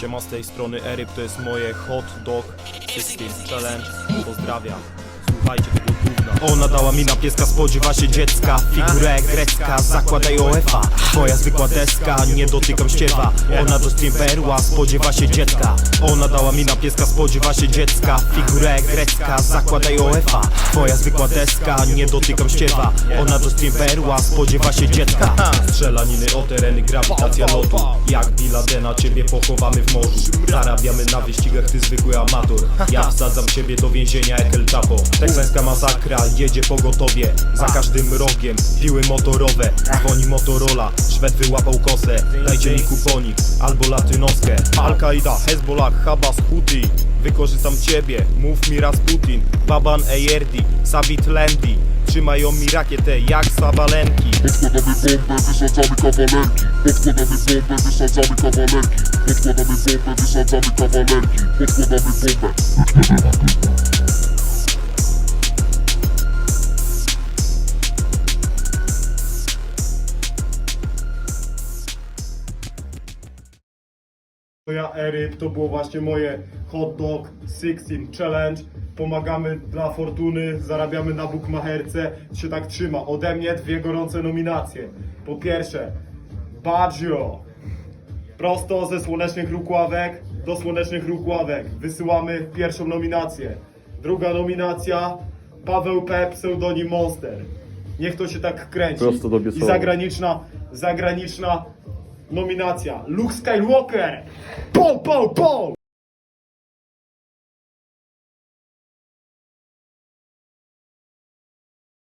Siema z tej strony Eryb, to jest moje hot dog system challenge. Pozdrawiam. Słuchajcie. Ona dała mi na pieska, spodziewa się dziecka. Figurę grecka, zakładaj OFA. Moja zwykła deska, nie dotykam ściewa. Ona do stream perła, spodziewa się dziecka. Ona dała mi na pieska, spodziewa się dziecka. Figurę grecka, zakładaj OFA. Moja zwykła deska, nie dotykam ściewa. Ona do stream perła, spodziewa się dziecka. Strzelaniny o tereny, grawitacja lotu. Jak Biladena, ciebie pochowamy w morzu. Zarabiamy na wyścigach, ty zwykły amator. Ja wsadzam ciebie do więzienia jak El Chapo. Teksańska masakra, jedzie pogotowie. Za każdym rogiem, piły motorowe. Dzwoni Motorola, Szwed wyłapał kosę. Dajcie mi kuponik, albo latynoskę. Al-Qaida, Hezbollah, Habas, Houthi. Wykorzystam ciebie, mów mi raz Putin. Baban Eyerdi, Sabit Lendi. Trzymają mi rakietę jak sabalenki. Podkładamy bombę, wysadzamy kawalerki Podkładamy bombę, wysadzamy kawalerki Podkładamy bombę, wysadzamy kawalerki Podkładamy bombę To ja Eryb, to było właśnie moje hot dog 16 challenge. Pomagamy dla fortuny, zarabiamy na bukmacherce. Się tak trzyma. Ode mnie dwie gorące nominacje. Po pierwsze, Baggio. Prosto ze słonecznych Rukławek do słonecznych Rukławek. Wysyłamy pierwszą nominację. Druga nominacja, Paweł P. pseudonim Monster. Niech to się tak kręci. Prosto do I zagraniczna, zagraniczna nominacja. Luke Skywalker! Po, po, po!